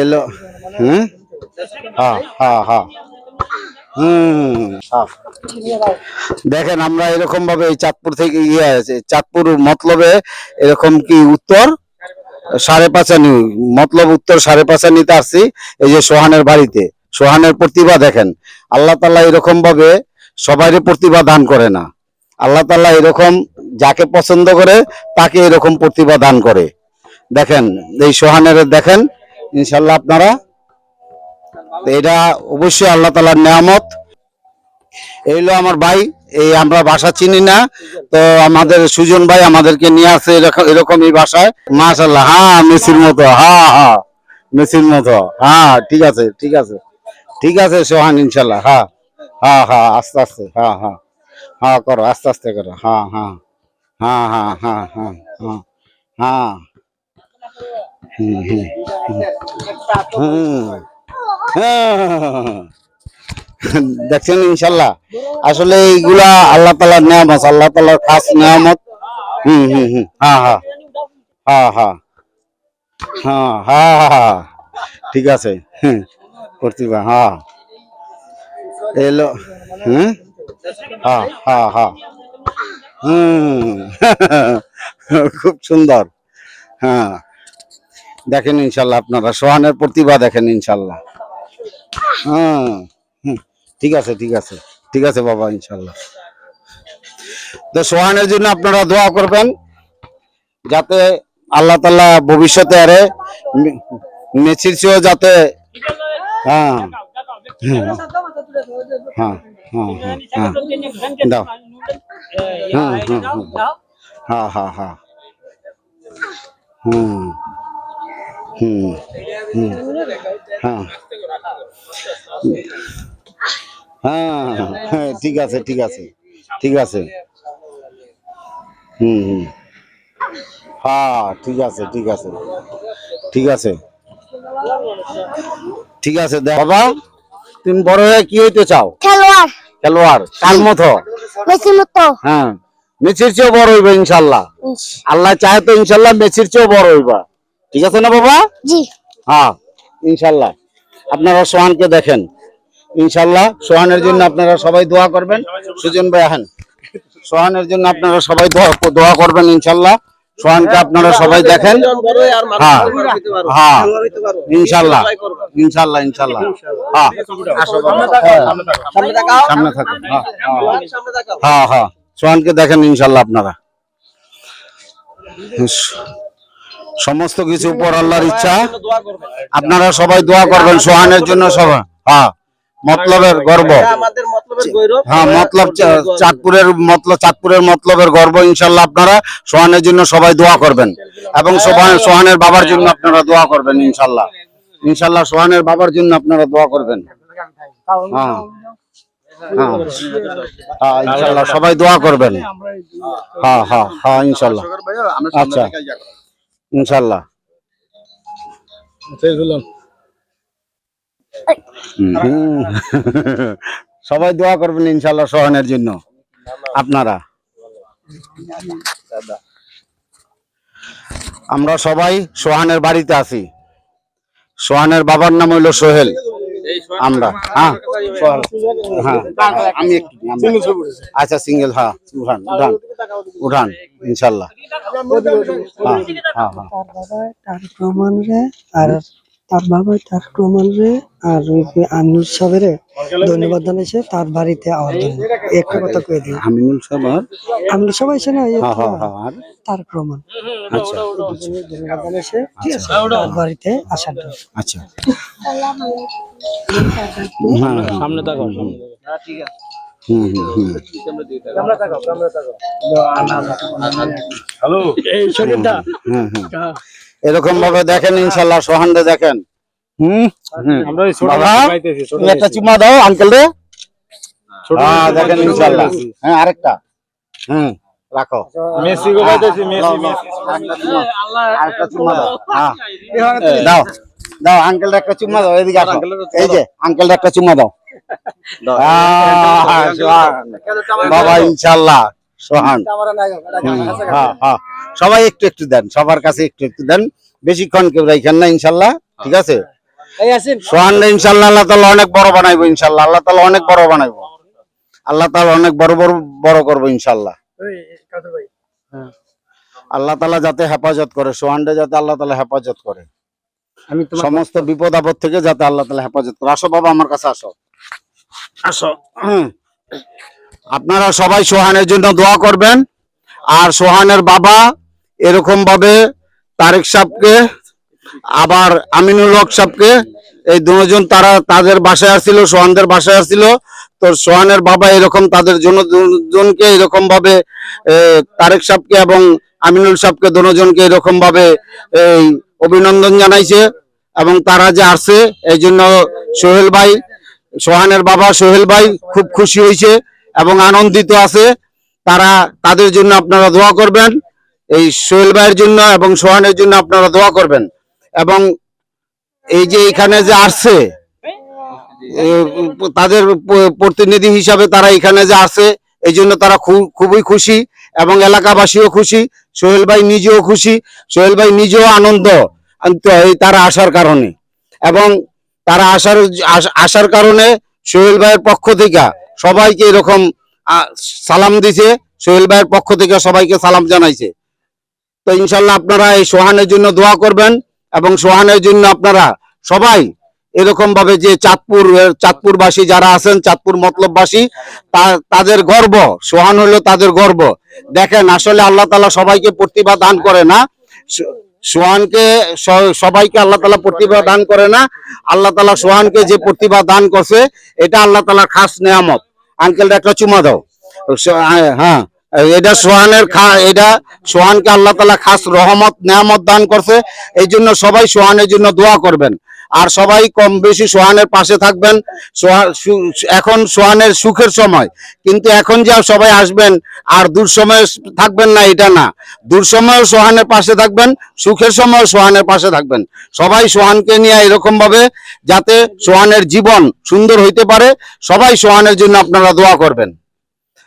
এলো হুম হ্যাঁ হ্যাঁ হ্যাঁ হুম হ্যাঁ। দেখেন, আমরা এরকম ভাবে চাঁদপুর থেকে ইয়ে আছে, চাঁদপুর মতলবে এরকম কি উত্তর? সাড়ে পাঁচানি, মতলব উত্তর সাড়ে পাঁচানিতে আসছি, এই যে সোহানের বাড়িতে। সোহানের প্রতিভা দেখেন, আল্লাহ তাল্লাহ এরকম ভাবে সবাইরে প্রতিভা দান করে না। আল্লাহ তাল্লাহ এরকম যাকে পছন্দ করে, তাকে এরকম প্রতিভা দান করে। দেখেন, এই সোহানের দেখেন ইনশাল্লাহ আপনারা এটা অবশ্যই আল্লাহ তালার নিয়ামত এই হলো আমার ভাই এই আমরা ভাষা চিনি না তো আমাদের সুজন ভাই আমাদেরকে নিয়ে আসে এরকম এই ভাষায় মাশাল্লাহ হ্যাঁ মেসির মতো হ্যাঁ হ্যাঁ মেসির মতো হ্যাঁ ঠিক আছে ঠিক আছে ঠিক আছে সোহান ইনশাল্লাহ হ্যাঁ হ্যাঁ হ্যাঁ আস্তে আস্তে হ্যাঁ হ্যাঁ হ্যাঁ করো আস্তে আস্তে করো হ্যাঁ হ্যাঁ হ্যাঁ হ্যাঁ হ্যাঁ হ্যাঁ হ্যাঁ হ্যাঁ হ্যাঁ দেখছেন, ইনশাল্লাহ। আসলে এইগুলা আল্লাহ তালার নিয়ামত, আল্লাহ তালার খাস নিয়ামত। হুম হুম হুম। হ্যাঁ হ্যাঁ হ্যাঁ হ্যাঁ হ্যাঁ হ্যাঁ হ্যাঁ ঠিক আছে। প্রতিভা হ্যাঁ এলো, হুম? হ্যাঁ হ্যাঁ হ্যাঁ হুম। খুব সুন্দর। হ্যাঁ। দেখেন ইনশাল্লাহ আপনারা সোহানের প্রতিভা দেখেন ইনশাল্লাহ হ্যাঁ ঠিক আছে ঠিক আছে ঠিক আছে বাবা ইনশাল্লাহ তো সোহানের জন্য আপনারা দোয়া করবেন যাতে আল্লাহ তাল্লাহ ভবিষ্যতে আরে মেসির চেয়েও যাতে হ্যাঁ হ্যাঁ হ্যাঁ হ্যাঁ হ্যাঁ দাও হুম হুম হুম হ্যাঁ হ্যাঁ হ্যাঁ হুম হুম হুম। হ্যাঁ। হ্যাঁ হ্যাঁ ঠিক আছে ঠিক আছে ঠিক আছে। হুম হুম। হ্যাঁ ঠিক আছে ঠিক আছে ঠিক আছে। ঠিক আছে দেখ। বাবা তুমি বড় হয়ে কি হইতে চাও? খেলোয়াড়। খেলোয়াড় কার মতো? মেসির মতো। হ্যাঁ মেসির চেয়েও বড় হইবে ইনশাল্লাহ। আল্লাহ চায় তো ইনশাল্লাহ মেসির চেয়েও বড় হইবা। ঠিক আছে না বাবা? জি। হ্যাঁ ইনশাল্লাহ। আপনারা সোহানকে দেখেন। ইনশাল্লাহ সোহানের জন্য আপনারা সবাই দোয়া করবেন। সুজন ভাই আহেন। সোহানের জন্য আপনারা সবাই দোয়া করবেন ইনশাল্লাহ। সোহানকে আপনারা সবাই দেখেন। হ্যাঁ হ্যাঁ ইনশাল্লাহ। ইনশাল্লাহ ইনশাল্লাহ। হ্যাঁ। সামনে থাকুন। হ্যাঁ হ্যাঁ। হ্যাঁ হ্যাঁ। সোহানকে দেখেন ইনশাল্লাহ আপনারা। সমস্ত কিছু উপর আল্লাহর ইচ্ছা। আপনারা সবাই দোয়া করবেন সোহানের জন্য সবাই। হ্যাঁ মতলবের গর্ব। আমাদের মতলবের গৌরব। হ্যাঁ মতলব চা- চাঁদপুরের মতলব চাঁদপুরের মতলবের গর্ব ইনশাল্লাহ আপনারা সোহানের জন্য সবাই দোয়া করবেন। এবং সোহান- সোহানের বাবার জন্য আপনারা দোয়া করবেন ইনশাল্লাহ ইনশাল্লাহ সোহানের বাবার জন্য আপনারা দোয়া করবেন। হ্যাঁ হ্যাঁ হ্যাঁ ইনশাল্লাহ সবাই দোয়া করবেন। হ্যাঁ হ্যাঁ হ্যাঁ ইনশাল্লাহ আচ্ছা। ইনশাল্লাহ সবাই দোয়া করবেন ইনশাল্লাহ সোহানের জন্য। আপনারা। আমরা সবাই সোহানের বাড়িতে আছি। সোহানের বাবার নাম হইল সোহেল। আমরা হ্যাঁ। হ্যাঁ আমি একটু আচ্ছা সিঙ্গেল হ্যাঁ উঠান উঠান উঠান ইনশাল্লাহ। হ্যাঁ হ্যাঁ হ্যাঁ। তার বাবা তার প্রমাণ রে আর তার বাবা তার রহমানরে আর আমিনুল সাহেবের ধন্যবাদ জানাইছে তার বাড়িতে আমার জন্য একটা কথা কয়ে দিই। আমিনুল সাহেব আমিনুল সাহেব আছে না তার ক্রমান আচ্ছা। ধন্যবাদ জানাইছে ঠিক আছে তার বাড়িতে আসার জন্য। আচ্ছা। সামনে তাকাও ঠিক আছে। হ্যালো। এই এরকম ভাবে দেখেন ইনশাল্লাহ সোহানদে দেখেন। হুম? পাইতেছি ছোট তুমি একটা চুমা দাও আঙ্কেল রে হ্যাঁ দেখেন ইনশাল্লাহ। হ্যাঁ আরেকটা। হুম রাখো। মেসি গো মেসি দাও, দাও, মেসি আরেকটা চুমা দাও। হ্যাঁ। দাও দাও আঙ্কেল একটা চুমা দাও এদিকে আসো। এই যে আঙ্কেল একটা চুমা দাও। আহ, বাবা ইনশাল্লাহ। সোহান হ্যাঁ হ্যাঁ। সবাই একটু একটু দেন সবার কাছে একটু একটু দেন। বেশিক্ষণ কেউ রাইখান না ইনশাল্লাহ ঠিক আছে? এই আসেন। সোহান ইনশাল্লাহ আল্লাহ তালা অনেক বড় বানাইবো ইনশাল্লাহ আল্লাহ তালা অনেক বড় বানাইবো। আল্লাহ তালা অনেক বড় বড় বড় করব ইনশাল্লাহ। আল্লাহ তালা যাতে হেফাজত করে সোহানরে যাতে আল্লাহ তালা হেফাজত করে। আমি সমস্ত বিপদ আপদ থেকে যাতে আল্লাহ তালা হেফাজত করে। আসো বাবা আমার কাছে আসো। আসো। হুম। আপনারা সবাই সোহানের জন্য দোয়া করবেন। আর সোহানের বাবা এরকম ভাবে তারেক সাহেবকে, আবার আমিনুল হক সাহেবকে, এই দুজন তারা তাদের বাসায় আসছিল, সোহানদের বাসায় আসছিল। তো সোহানের বাবা এরকম তাদের জন্য দুজনকে এরকম ভাবে তারেক সাহেবকে এবং আমিনুল সাহেবকে দুজনকে এরকম ভাবে এই অভিনন্দন জানাইছে। এবং তারা যে আসছে, এই জন্য সোহেল ভাই, সোহানের বাবা সোহেল ভাই খুব খুশি হয়েছে। এবং আনন্দিত আছে। তারা তাদের জন্য আপনারা দোয়া করবেন। এই সোহেল ভাইয়ের জন্য এবং সোহানের জন্য আপনারা দোয়া করবেন। এবং এই যে এখানে যে আসছে তাদের প্রতিনিধি হিসাবে তারা এখানে যে আসে এই জন্য তারা খুবই খুশি এবং এলাকাবাসীও খুশি। সোহেল ভাই নিজেও খুশি। সোহেল ভাই নিজেও আনন্দ। তারা আসার কারণে। এবং তারা আসার, আস- আসার কারণে সোহেল ভাইয়ের পক্ষ থেকে সবাইকে এরকম সালাম দিছে। সোহেল ভাইয়ের পক্ষ থেকে সবাইকে সালাম জানাইছে। তো ইনশাল্লাহ আপনারা এই সোহানের জন্য দোয়া করবেন এবং সোহানের জন্য আপনারা সবাই এরকম ভাবে যে চাঁদপুর চাঁদপুরবাসী যারা আছেন, চাঁদপুর মতলববাসী তাদের গর্ব, সোহান হলো তাদের গর্ব। দেখেন, আসলে আল্লাহ তালা সবাইকে প্রতিভা দান করে না। সোহানকে সবাইকে আল্লাহ তালা প্রতিভা দান করে না। আল্লাহ তালা সোহানকে যে প্রতিভা দান করছে, এটা আল্লাহ তালার খাস নেয়ামত। আঙ্কেল একটা চুমা দাও। হ্যাঁ, এটা সোহানের খা এটা সোহানকে আল্লাহ তালা খাস রহমত নেয়ামত দান করছে। এই জন্য সবাই সোহানের জন্য দোয়া করবেন। আর সবাই কম বেশি সোহানের পাশে থাকবেন। এখন সোহানের সুখের সময়। কিন্তু এখন যে সবাই আসবেন, আর দূর সময় থাকবেন না, এটা না। দূর সময় সোহানের পাশে থাকবেন, সুখের সময় সোহানের পাশে থাকবেন। সবাই সোহানকে নিয়ে এরকম ভাবে যাতে সোহানের জীবন সুন্দর হইতে পারে, সবাই সোহানের জন্য আপনারা দোয়া করবেন।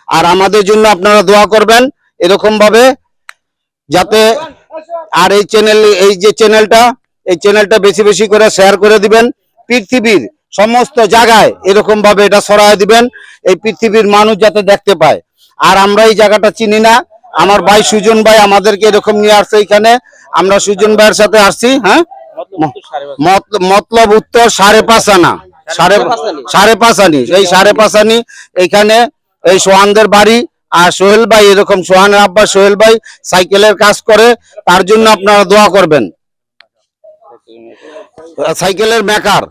আর আমাদের জন্য আপনারা দোয়া করবেন এরকম ভাবে যাতে আর এই চ্যানেল এই যে চ্যানেলটা এই চ্যানেলটা বেশি বেশি করে শেয়ার করে দিবেন। পৃথিবীর সমস্ত জায়গায় এরকম ভাবে এটা ছড়ায় দিবেন। এই পৃথিবীর মানুষ যাতে দেখতে পায়। আর আমরা এই জায়গাটা চিনি না। আমার ভাই সুজন ভাই আমাদেরকে এরকম নিয়ে আসছে এখানে। আমরা সুজন ভাইয়ের সাথে আসছি হ্যাঁ? মত- মতলব উত্তর সাড়ে পাঁচ আনা। সাড়ে সাড়ে পাঁচ আনি। এই সাড়ে পাঁচ আনি। এইখানে এই সোহানদের বাড়ি আর সোহেল ভাই এরকম সোহানের আব্বা সোহেল ভাই সাইকেলের কাজ করে। তার জন্য আপনারা দোয়া করবেন। সাইকেলের মেকার।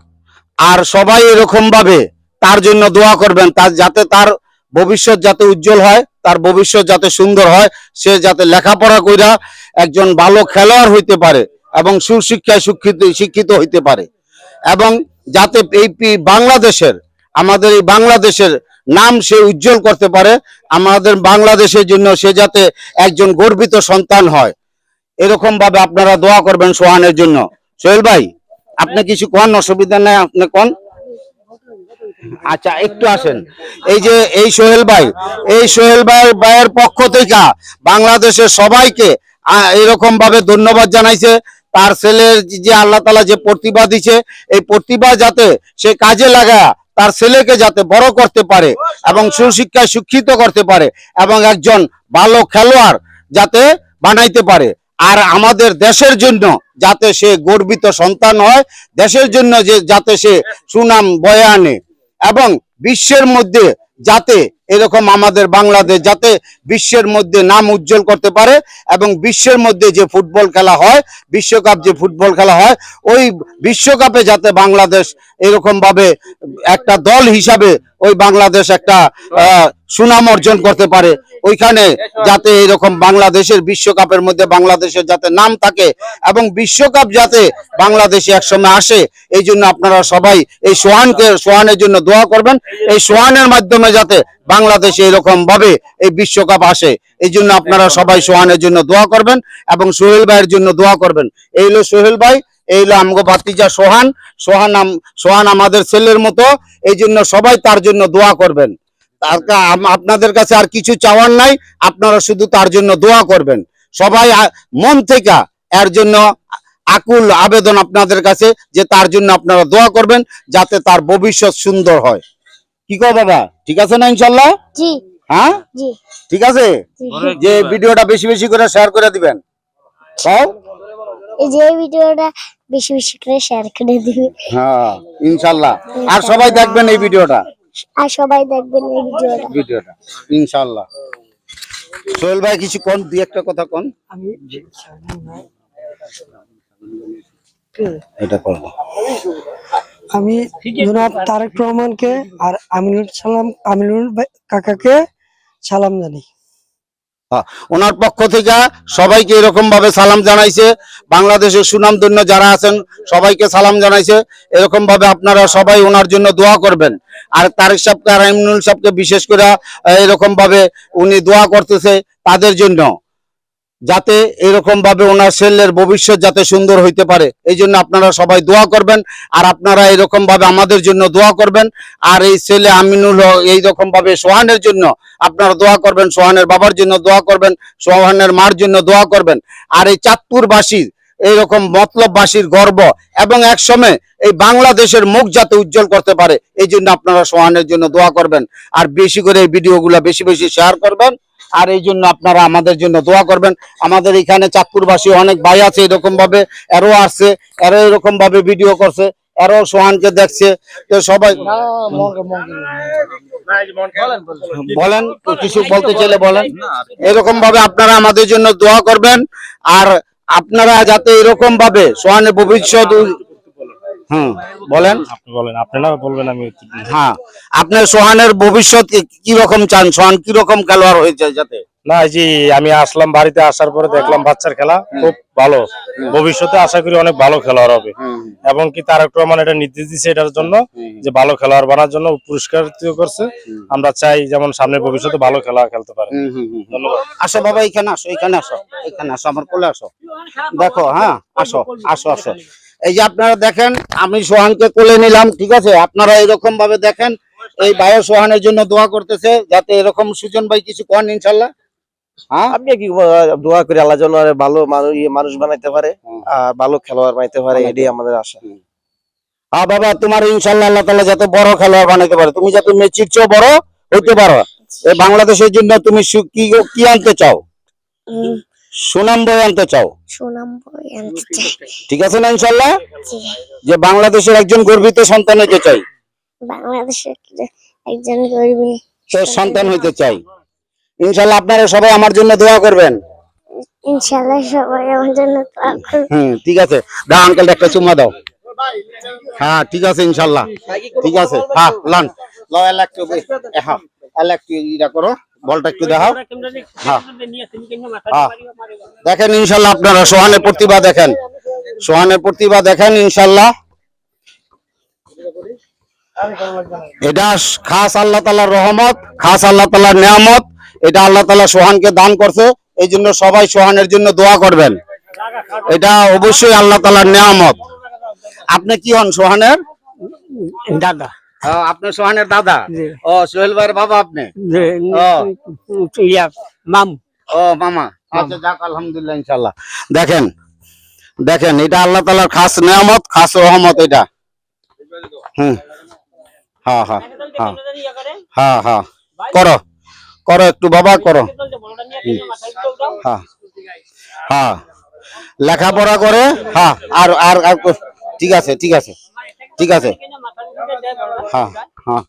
আর সবাই এরকম ভাবে তার জন্য দোয়া করবেন, তার যাতে তার ভবিষ্যৎ যাতে উজ্জ্বল হয়, তার ভবিষ্যৎ যাতে সুন্দর হয়, সে যাতে লেখাপড়া কইরা একজন ভালো খেলোয়াড় হইতে পারে এবং সুশিক্ষায় শিক্ষিত শিক্ষিত হইতে পারে। এবং যাতে এই বাংলাদেশের, আমাদের এই বাংলাদেশের নাম সে উজ্জ্বল করতে পারে, আমাদের বাংলাদেশের জন্য সে যাতে একজন গর্বিত সন্তান হয়। এরকম ভাবে আপনারা দোয়া করবেন সোহানের জন্য। সোহেল ভাই, আপনি কিছু কোন? অসুবিধা নাই, আপনি কোন? আচ্ছা একটু আসেন। এই যে, এই সোহেল ভাই, এই সোহেল ভাই, ভাইয়ের পক্ষ থেকে বাংলাদেশের সবাইকে এরকম ভাবে ধন্যবাদ জানাইছে। তার ছেলের যে আল্লাহ তালা যে প্রতিভা দিছে, এই প্রতিভা যাতে সে কাজে লাগা তার ছেলেকে যাতে বড় করতে পারে এবং সুশিক্ষায় শিক্ষিত করতে পারে এবং একজন ভালো খেলোয়াড় যাতে বানাইতে পারে। আর আমাদের দেশের জন্য যাতে সে গর্বিত সন্তান হয়, দেশের জন্য যে যাতে সে সুনাম বয়ে আনে এবং বিশ্বের মধ্যে যাতে এরকম আমাদের বাংলাদেশ যাতে বিশ্বের মধ্যে নাম উজ্জ্বল করতে পারে এবং বিশ্বের মধ্যে যে ফুটবল খেলা হয়, বিশ্বকাপ যে ফুটবল খেলা হয়, ওই বিশ্বকাপে যাতে বাংলাদেশ এরকম ভাবে একটা দল হিসাবে ওই বাংলাদেশ একটা সুনাম অর্জন করতে পারে। ওইখানে যাতে এরকম বাংলাদেশের বিশ্বকাপের মধ্যে বাংলাদেশের যাতে নাম থাকে এবং বিশ্বকাপ যাতে বাংলাদেশে একসময় আসে, এই জন্য আপনারা সবাই এই সোহানকে, সোহানের জন্য দোয়া করবেন। এই সোহানের মাধ্যমে যাতে বাংলাদেশে এরকম ভাবে এই বিশ্বকাপ আসে, এই জন্য আপনারা সবাই সোহানের জন্য দোয়া করবেন এবং সোহেল ভাইয়ের জন্য দোয়া করবেন। এই হলো সোহেল ভাই এই হলো আমগো ভাতিজা সোহান। সোহান সোহান আমাদের ছেলের মতো এই জন্য সবাই তার জন্য দোয়া করবেন। তার আপনাদের কাছে আর কিছু চাওয়ার নাই আপনারা শুধু তার জন্য দোয়া করবেন। সবাই মন থেকে এর জন্য আকুল আবেদন আপনাদের কাছে যে তার জন্য আপনারা দোয়া করবেন যাতে তার ভবিষ্যৎ সুন্দর হয়। কি কয় বাবা? ঠিক আছে না ইনশাল্লাহ? হ্যাঁ? ঠিক আছে? যে ভিডিওটা বেশি বেশি করে শেয়ার করে দিবেন। এই যে ভিডিওটা বেশি বেশি করে শেয়ার করে দিবে। হ্যাঁ ইনশাল্লাহ। আর সবাই দেখবেন এই ভিডিওটা? আর সবাই দেখবেন এই ভিডিওটা। ভিডিওটা ইনশাল্লাহ। সোহেল ভাই কিছু কোন? দুই একটা কথা কোন? আমি এটা করব আমি জনাব তারেক রহমানকে আর আমিনুল সালাম আমিনুল ভাই- কাকাকে সালাম জানাই। হ্যাঁ, ওনার পক্ষ থেকে সবাইকে এরকম ভাবে সালাম জানাইছে। বাংলাদেশের সুনামধন্য যারা আছেন, সবাইকে সালাম জানাইছে। এরকম ভাবে আপনারা সবাই ওনার জন্য দোয়া করবেন। আর তারেক সাহেবকে আর ইমনুল সাহেবকে বিশেষ করে এরকম ভাবে উনি দোয়া করতেছে তাদের জন্য। যাতে এরকম ভাবে ওনার ছেলের ভবিষ্যৎ যাতে সুন্দর হইতে পারে। এই জন্য আপনারা সবাই দোয়া করবেন আর আপনারা এরকম ভাবে আমাদের জন্য দোয়া করবেন। আর এই ছেলে আমিনুল হক এইরকম ভাবে সোহানের জন্য আপনারা দোয়া করবেন, সোহানের বাবার জন্য দোয়া করবেন, সোহানের মার জন্য দোয়া করবেন। আর এই চাঁদপুরবাসীর এইরকম মতলববাসীর গর্ব এবং একসময় এই বাংলাদেশের মুখ যাতে উজ্জ্বল করতে পারে, এই জন্য আপনারা সোহানের জন্য দোয়া করবেন। আর বেশি করে এই ভিডিওগুলো বেশি বেশি শেয়ার করবেন। আর এই জন্য আপনারা আমাদের জন্য দোয়া করবেন। আমাদের এখানে চাঁদপুরবাসী অনেক ভাই আছে এরকম ভাবে এরও আসছে এরও এরকম ভাবে ভিডিও করছে আরও সোহানকে দেখছে। তো সবাই বলেন কিছু বলতে চাইলে বলেন। এরকম ভাবে আপনারা আমাদের জন্য দোয়া করবেন। আর আপনারা যাতে এরকম ভাবে সোহানের ভবিষ্যৎ হুম বলেন। আপনি বলেন আপনারা বলবেন আমি হ্যাঁ আপনার সোহানের ভবিষ্যৎ কি রকম চান? সোহান কি রকম খেলোয়াড় হয়েছে যাতে? না আমি আসলাম বাড়িতে আসার পরে দেখলাম বাচ্চার খেলা খুব ভালো। ভবিষ্যতে আশা করি অনেক ভালো খেলোয়াড় হবে। এবং কি তারেক রহমান এটা নির্দেশ দিচ্ছে এটার জন্য যে ভালো খেলোয়াড় বানার জন্য পুরস্কার করছে। আমরা চাই যেমন সামনে ভবিষ্যতে ভালো খেলা খেলতে পারে। ধন্যবাদ। আসো বাবা এখানে আসো এখানে আসো এখানে আসো আমার কোলে আসো। দেখো হ্যাঁ আসো আসো আসো। এই যে আপনারা দেখেন আমি সোহানকে কোলে নিলাম ঠিক আছে? আপনারা এরকম ভাবে দেখেন এই বায়ু সোহানের জন্য দোয়া করতেছে যাতে এরকম সুজন ভাই কিছু কন ইনশাল্লাহ। হ্যাঁ? আপনি কি দোয়া করে আল্লাহ যেন ভালো মানুষ ইয়ে মানুষ বানাইতে পারে। আর ভালো খেলোয়াড় বানাইতে পারে এটাই আমাদের আশা। হ্যাঁ বাবা তোমার ইনশাল্লাহ আল্লাহ তালা যাতে বড় খেলোয়াড় বানাইতে পারে। তুমি যাতে মেচির চেয়েও বড় হইতে পারো। এই বাংলাদেশের জন্য তুমি সু- কি কি আনতে চাও? সুনাম বই আনতে চাও? সুনাম বই আনতে চাই। ঠিক আছে না ইনশাল্লাহ জি। যে বাংলাদেশের একজন গর্বিত সন্তান হইতে চাই। বাংলাদেশের একজন গর্বী তো সন্তান। হইতে চাই। ইনশাল্লাহ আপনারা সবাই আমার জন্য দোয়া করবেন। ইনশাল্লাহ সবাই আমার জন্য দোয়া করবে। হুম ঠিক আছে। দাও আঙ্কেল একটা চুম্মা দাও। হ্যাঁ ঠিক আছে ইনশাল্লাহ ঠিক আছে। হ্যাঁ লান। লাও এলা একটু এ, হ্যাঁ এলা একটু ইটা করো। বলটা একটু দেখাও। হ্যাঁ। হ্যাঁ। দেখেন ইনশাল্লাহ আপনারা সোহানের প্রতিভা দেখেন। সোহানের প্রতিভা দেখেন ইনশাল্লাহ। এটা খাস আল্লাহ তালার রহমত খাস আল্লাহ তালার নিয়ামত। এটা আল্লাহ তালা সোহানকে দান করছে। এই জন্য সবাই সোহানের জন্য দোয়া করবেন। এটা অবশ্যই আল্লাহ তালার নিয়ামত। আপনি কি হন সোহানের? দাদা। আহ, আপনি সোহানের দাদা? ও সোহেল ভাইয়ের বাবা আপনি। মাম। ও মামা। আচ্ছা যাক আলহামদুলিল্লাহ ইনশাল্লাহ দেখেন দেখেন এটা আল্লাহ তালার খাস নিয়ামত খাস রহমত এটা। হুম। হ্যাঁ হ্যাঁ হ্যাঁ হ্যাঁ হ্যাঁ করো। করো একটু বাবা করো। হ্যাঁ হ্যাঁ লেখাপড়া করে হ্যাঁ আর আর ঠিক আছে ঠিক আছে। ঠিক আছে। হ্যাঁ হ্যাঁ।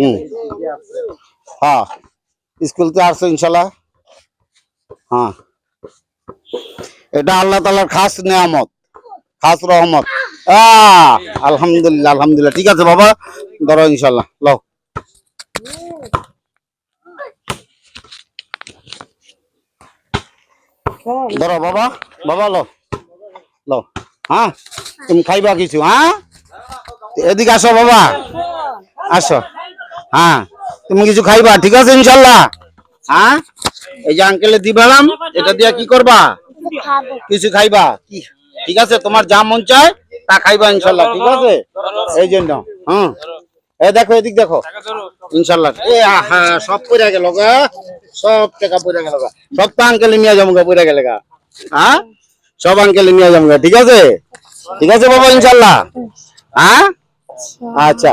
হুম। হ্যাঁ। স্কুল তো আসছো, ইনশাল্লাহ। হ্যাঁ। এটা আল্লাহ তালার খাস নিয়ামত, খাস রহমত। আলহামদুলিল্লাহ আলহামদুলিল্লাহ। ঠিক আছে বাবা, ধরো ইনশাল্লাহ, লও। ধরো বাবা বাবা লো লো হ্যাঁ তুমি খাইবা কিছু হ্যাঁ? এদিকে আসো বাবা। আসো। হ্যাঁ তুমি কিছু খাইবা? ঠিক আছে, ইনশাল্লাহ। হ্যাঁ? এই যে আঙ্কেলে দিবালাম এটা দিয়া কি করবা? কিছু খাইবা? কি? ঠিক আছে, তোমার যা মন চায়, তা খাইবা ইনশাল্লাহ, ঠিক আছে? এই জন্য, হুম। এ দেখো, এদিক দেখো। ইনশাল্লাহ। এ, আহা, সব পড়ে গেল গা। সব টাকা পড়ে গেল গা। সব তো আঙ্কেলে নিয়ে যাব গা পড়ে গেলে গা। হ্যাঁ? সব আঙ্কেল নিয়ে যাব ঠিক আছে? ঠিক আছে বাবা, ইনশাল্লাহ। হ্যাঁ? আচ্ছা।